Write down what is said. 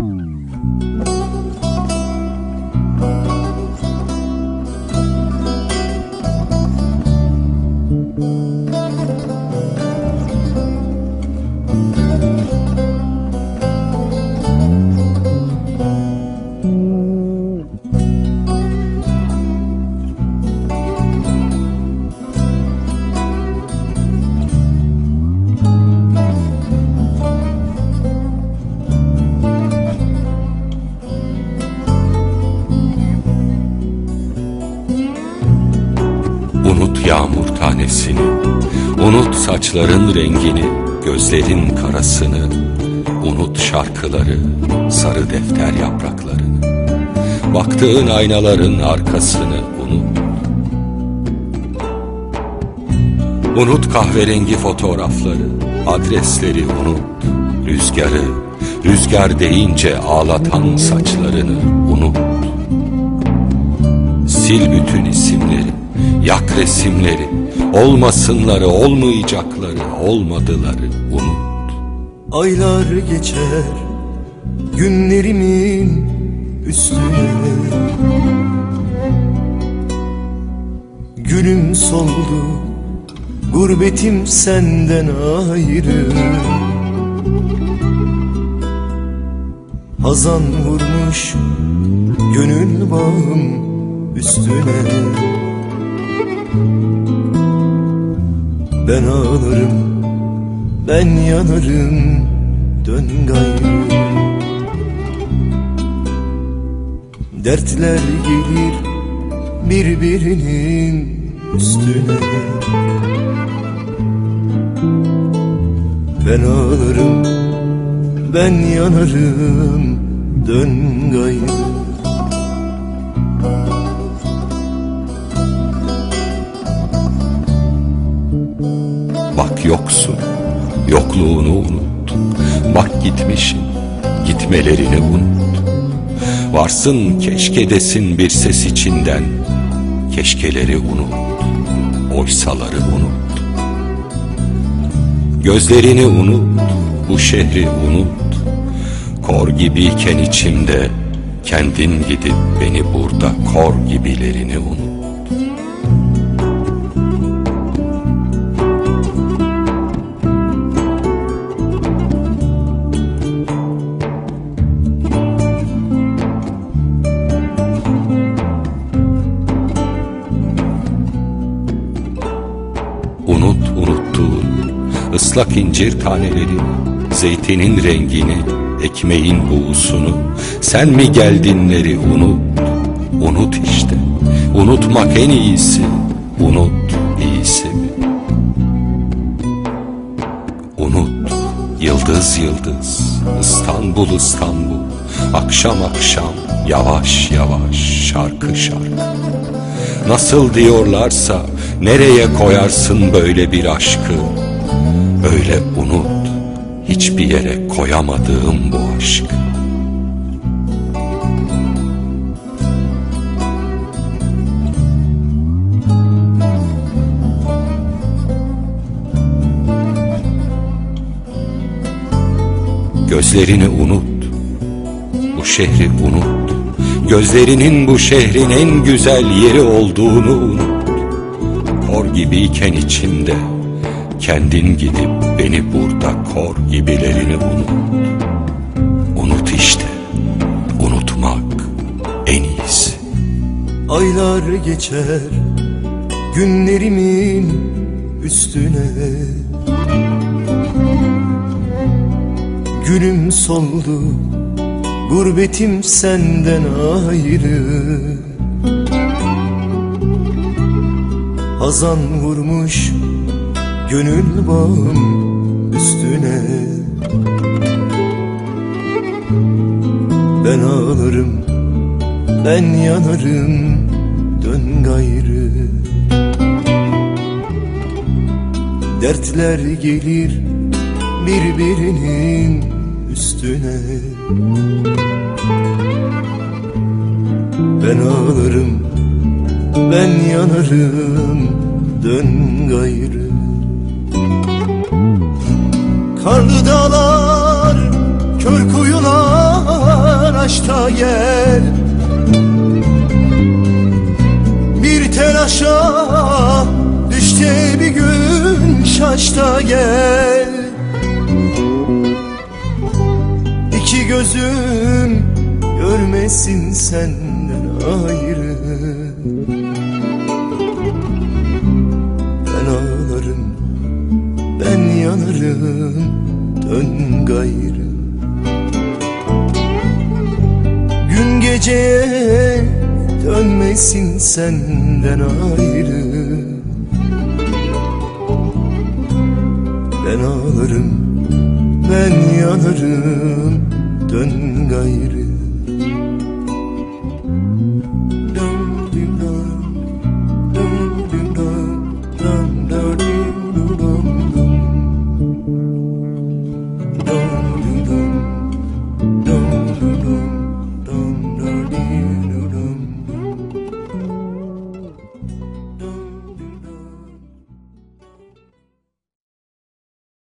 Unut yağmur tanesini, unut saçların rengini, gözlerin karasını, unut şarkıları, sarı defter yapraklarını, baktığın aynaların arkasını unut. Unut kahverengi fotoğrafları, adresleri unut, rüzgarı, rüzgar deyince ağlatan saçlarını unut. Sil bütün isimleri, yak resimleri, olmasınları, olmayacakları, olmadıları unut. Aylar geçer günlerimin üstüne. Gülüm soldu gurbetim senden ayrı. Hazan vurmuş gönül bağım üstüne Ben ağlarım ben yanarım dön gayrı. Dertler gelir birbirinin üstüne. Ben ağlarım ben yanarım dön gayrı yoksun, yokluğunu unut. Bak gitmişin, gitmelerini unut. Varsın keşke desin bir ses içinden. Keşkeleri unut, oysaları unut. Gözlerini unut, bu şehri unut. Kor gibiyken içimde, kendin gidip beni burada kor gibilerini unut. Unut unuttuğun ıslak incir taneleri, zeytinin rengini, ekmeğin buğusunu, sen mi geldinleri unut, unut işte. Unutmak en iyisi, unut iyisi mi? Unut, yıldız yıldız, İstanbul İstanbul, akşam akşam, yavaş yavaş, şarkı şarkı. Nasıl diyorlarsa nereye koyarsın böyle bir aşkı? Öyle unut hiçbir yere koyamadığım bu aşk. Gözlerini unut, bu şehri unut. Gözlerinin bu şehrin en güzel yeri olduğunu unut. Kor gibiyken içimde, kendin gidip beni burada kor gibilerini unut. Unut işte, unutmak en iyisi. Aylar geçer günlerimin üstüne Gülüm soldu gurbetim senden ayrı. Hazan vurmuş gönül bağım üstüne. Ben ağlarım ben yanarım dön gayrı. Dertler gelir birbirinin üstüne. Ben ağlarım ben yanarım dön gayrı. Karlı dağlar kör kuyular yaşta gel. Bir telaşa düşte bir gün şaşta gel gözüm görmesin senden ayrı. Ben ağlarım, ben yanarım, dön gayrı. Gün geceye dönmesin senden ayrı. Ben ağlarım, ben yanarım, dön gayrı